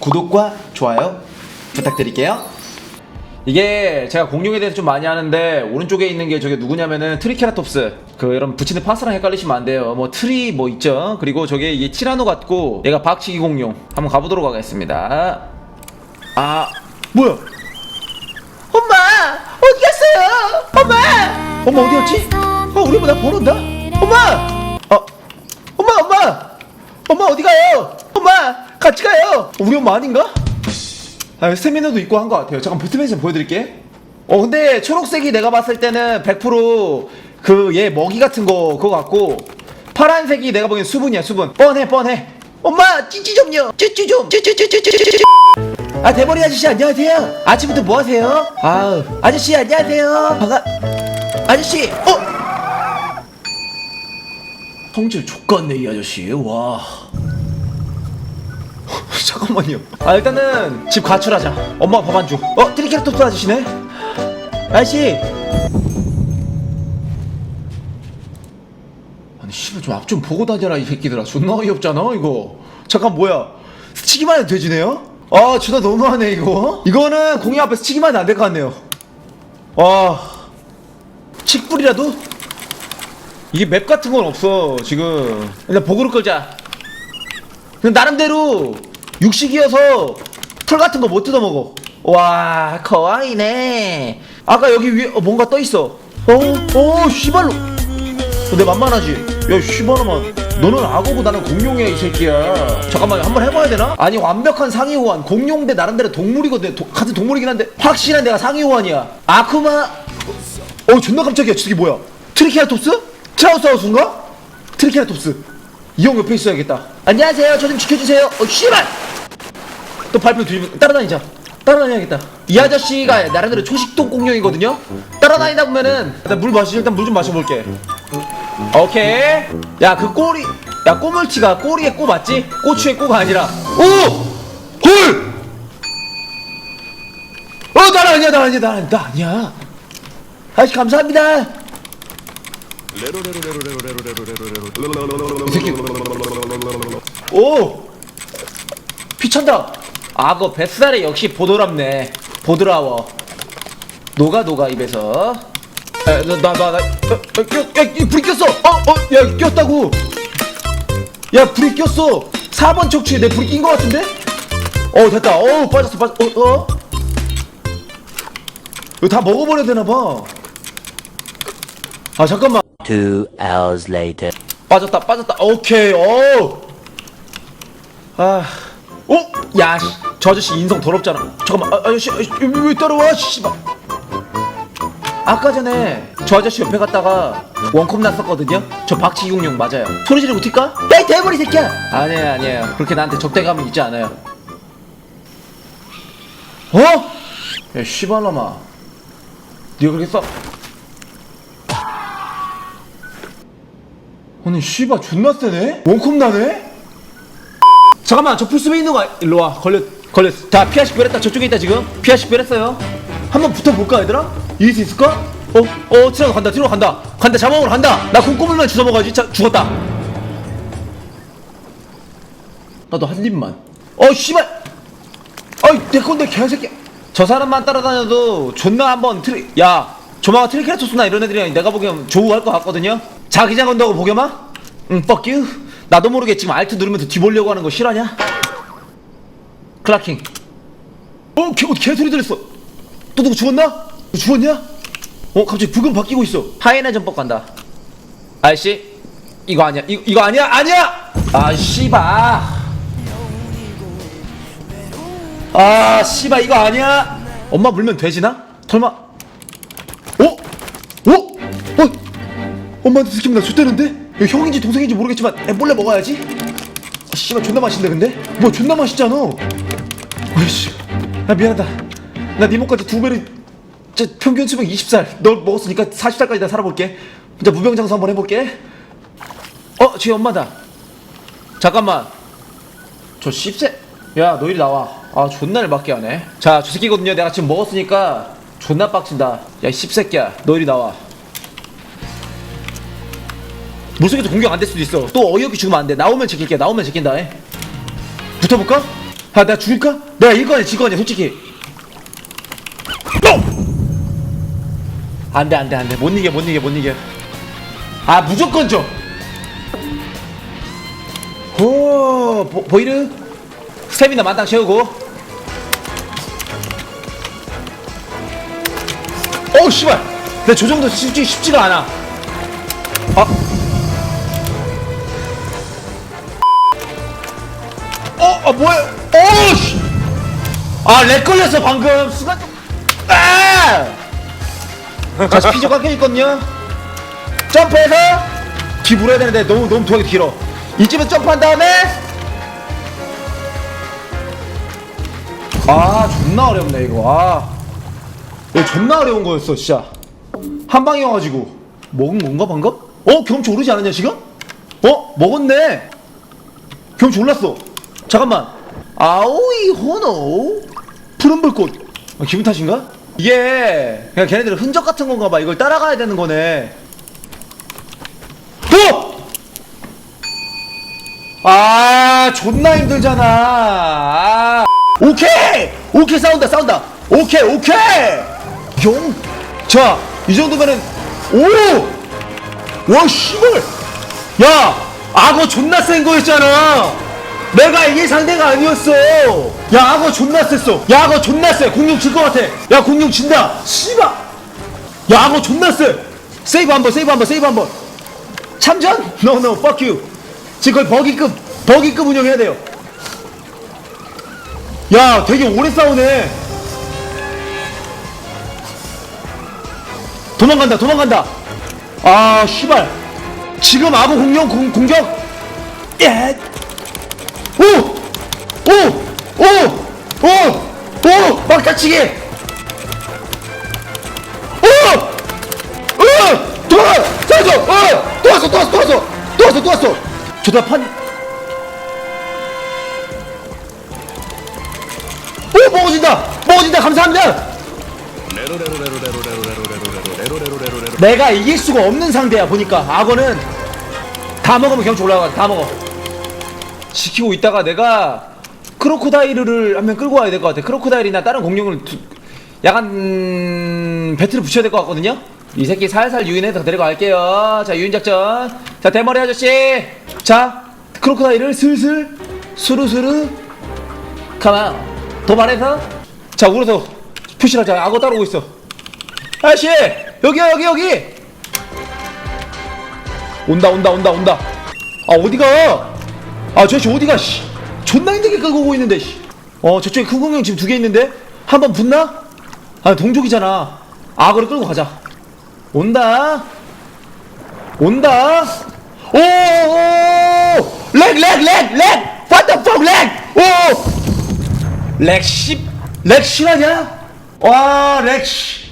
구독과 좋아요 부탁드릴게요. 이게 제가 공룡에 대해서 좀 많이 하는데 오른쪽에 있는 게 저게 누구냐면은 트리케라톱스. 그 여러분 붙이는 파스랑 헷갈리시면 안 돼요. 뭐 트리 뭐 있죠? 그리고 저게 이게 티라노 같고 얘가 박치기 공룡. 한번 가보도록 하겠습니다. 아 뭐야? 엄마! 어디 갔어요? 엄마! 엄마 어디 갔지? 어 우리 엄마 나 번호다. 엄마! 어 엄마 엄마! 엄마 어디 가요? 엄마 같이 가요 우리 엄마 아닌가 아, 스태미너도 있고 한 것 같아요. 잠깐 보트맨 보여드릴게. 어, 근데 초록색이 내가 봤을 때는 100%그 얘 먹이 같은 거 그거 같고 파란색이 내가 보기엔 수분이야 수분. 뻔해 뻔해. 엄마 찌찌 좀요. 찌찌 좀. 찌찌찌찌찌찌. 아 대머리 아저씨 안녕하세요. 아침부터 뭐 하세요? 아 아저씨 안녕하세요. 반가. 아저씨. 어. 성질 족같네 이 아저씨. 와. 잠깐만요. 아 일단은 집 가출하자. 엄마 밥 안 줘. 어 트리케라톱스 아저씨네. 아저씨. 아니 씨발 좀 앞 좀 보고 다녀라 이 새끼들아. 존나 어이없잖아 이거. 잠깐 뭐야? 스치기만 해도 돼지네요? 아 존나 너무하네 이거. 이거는 공이 앞에 스치기만 해도 안 될 것 같네요. 와. 칡불이라도? 이게 맵 같은 건 없어 지금. 일단 보그로 끌자. 나름대로 육식이어서 털 같은 거 못 뜯어 먹어. 와, 거왕이네. 아까 여기 위에 어, 뭔가 떠 있어. 어, 어, 씨발로. 어, 내 만만하지. 야, 씨발로만. 너는 악어고 나는 공룡이야 이 새끼야. 잠깐만 한번 해봐야 되나? 아니 완벽한 상위 호환. 공룡 대 나름대로 동물이거든. 도- 같은 동물이긴 한데 확실한 내가 상위 호환이야. 아쿠마. 어, 존나 깜짝이야. 저게 뭐야? 트리케라톱스? 트라우스하우스인가? 트리케라톱스. 이 형 옆에 있어야겠다. 안녕하세요. 저 좀 지켜주세요. 어, 씨발! 또 발표 뒤집어 따라다니자. 따라다녀야겠다. 이 아저씨가 나름대로 초식동 공룡이거든요. 따라다니다 보면은 일단 물 마시 일단 물 좀 마셔볼게. 오케이. 야 그 꼬리 야 꼬물치가 꼬리에 꼬 맞지? 꼬추에 꼬가 아니라 오! 헐! 어, 나 아니야, 나 아니야, 나 아니야, 나 아니야. 아저씨 감사합니다. 이 새끼. 오! 피 찬다! 악어 뱃살에 역시 보드랍네. 보드라워. 녹아, 녹아, 입에서. 에, 나, 나, 나, 나, 껴, 야, 이 불이 꼈어! 어, 어, 야, 꼈다고! 야, 불이 꼈어! 4번 척추에 내 불이 낀 것 같은데? 어, 됐다. 어, 빠졌어, 빠졌어. 어, 어? 이거 다 먹어버려야 되나봐. 아, 잠깐만. Two hours later. 빠졌다 빠졌다 오케이 어. 아. 어? 야, 씨. 저 아저씨 인성 더럽잖아. 잠깐만, 아, 아저씨, 아저씨, 왜, 왜 따라와, 씨발. 아까 전에 저 아저씨 옆에 갔다가 원컵 났었거든요. 저 박치육룡 맞아요. 소리 지르고 튈까? 야이 대머리 새끼야. 아니에요, 아니에요. 그렇게 나한테 적대감은 있지 않아요. 어? 야, 씨발놈아. 네가 그렇게 써? 아니 씨발 존나 세네? 원컵 나네? 잠깐만 저 풀숲에 있는 거 아- 일로 와. 걸렸 걸렸어 자 피아 식별했다. 저쪽에 있다 지금. 피아 식별했어요. 한번 붙어볼까 얘들아? 이길 수 있을까? 어? 어 티라노 간다 티라노 간다. 간다 잡아먹으러 간다. 나 콩고물만 주워 먹어야지. 자, 죽었다. 나도 한 입만. 어 씨발! 어이 내 건데 개새끼. 저 사람만 따라다녀도 존나 한번 트리 야 조마가 트리케라토스나 이런 애들이랑 내가 보기엔 조우할 것 같거든요? 자기장 건다고 보겸아? 응 fuck 나도 모르게 지금 알트 누르면서 뒤보려고 하는 거 싫어하냐? 클라킹 어? 개, 어, 개소리 들렸어 또 누구 죽었나? 죽었냐? 어 갑자기 부금 바뀌고 있어 하이에나 전법 간다 아저씨 이거 아니야 이거, 이거 아니야 아니야 아 씨발 아 씨발 이거 아니야 엄마 물면 돼지나? 설마 어? 어? 어? 엄마한테 나 X되는데? 이거 형인지 동생인지 모르겠지만 에, 몰래 먹어야지. 아, 씨발 존나 맛있는데 근데? 뭐 존나 맛있잖아. 아이씨. 아 미안하다. 나네 몸까지 두 배를 저 평균 수명 20살. 널 먹었으니까 40살까지 나 살아볼게. 진짜 무병장수 한번 해볼게. 어? 쟤 엄마다. 잠깐만. 저 씹새 야 너 이리 나와. 아 존나 열받게 하네. 자 저 새끼거든요. 내가 지금 먹었으니까 존나 빡친다. 야이 씹새끼야. 너 이리 나와 물속에서 공격 안 될 수도 있어 또 어이없게 죽으면 안돼 나오면 지킬게 나오면 지킨다 에. 붙어볼까? 아 내가 죽일까? 내가 이거냐 지거냐 솔직히 안돼 안돼 안돼 못 이겨 못 이겨 못 이겨 아 무조건 줘 오, 보, 보이르? 스태미나 만땅 채우고. 어우, 씨발! 근데 저 정도 쉽지, 쉽지가 않아. 아. 아, 뭐야? 어우, 씨! 아, 렉 걸렸어, 방금. 순간. 아! 다시 피저 깎여 있거든요. 점프해서 기부를 해야 되는데 너무 너무 도하기 길어. 이쯤에 점프한 다음에 아 존나 어렵네 이거 아 이거 존나 어려운 거였어 진짜 한 방이어가지고 먹은 건가 방금? 어 경치 오르지 않았냐 지금? 어 먹었네 경치 올랐어 잠깐만. 아오이 호노? 푸른 불꽃. 아, 기분 탓인가? 이게 그냥 걔네들은 흔적 같은 건가 봐. 이걸 따라가야 되는 거네. 또! 아 존나 힘들잖아. 아. 오케이! 오케이 싸운다 싸운다. 오케이 오케이! 용 자 이 정도면은 오 와 씨발! 야 악어 존나 센 거였잖아 내가 이게 상대가 아니었어. 야 악어 존나 셌어. 야 악어 존나 세 공룡 질 것 같아. 야 공룡 진다. 씨발. 야 악어 존나 세 세이브 한번 세이브 한번 세이브 한번. 참전? No no fuck you. 지금 거의 버기급 버기급 운영해야 돼요. 야 되게 오래 싸우네. 도망간다 도망간다. 아 씨발. 지금 아구 공룡 공, 공격? 예. 예오오오오오 막다치기 오 어! 돌아! 살려줘! 어! 왔어! 또 왔어! 또 왔어! 저다 판... 오! 먹어진다! 먹어진다! 감사합니다! 내가 이길 수가 없는 상대야 보니까 악어는 다 먹으면 경치 올라가 다 먹어 지키고 있다가 내가 크로코다일을 한명 끌고 와야 될 것 같아. 크로코다일이나 다른 공룡을 두- 약간 배틀을 붙여야 될 것 같거든요. 이 새끼 살살 유인해서 데려갈게요. 자 유인 작전. 자 대머리 아저씨. 자 크로코다일을 슬슬 수르수르 가만 도발해서 자 울어서 푸시를 하자 악어 따라오고 있어. 아저씨 여기요 여기 여기. 온다 온다 온다 온다. 아 어디가 아 저씨 어디가 씨? 존나 힘들게 끌고 오고 있는데 씨 어 저쪽에 큰 공룡 지금 두 개 있는데? 한 번 붙나? 아 동족이잖아. 악어를 끌고 가자. 온다. 온다. 오렉 렉 렉 렉. What the fuck 렉 오 렉 씨, 렉 실하냐? 와, 렉 씨.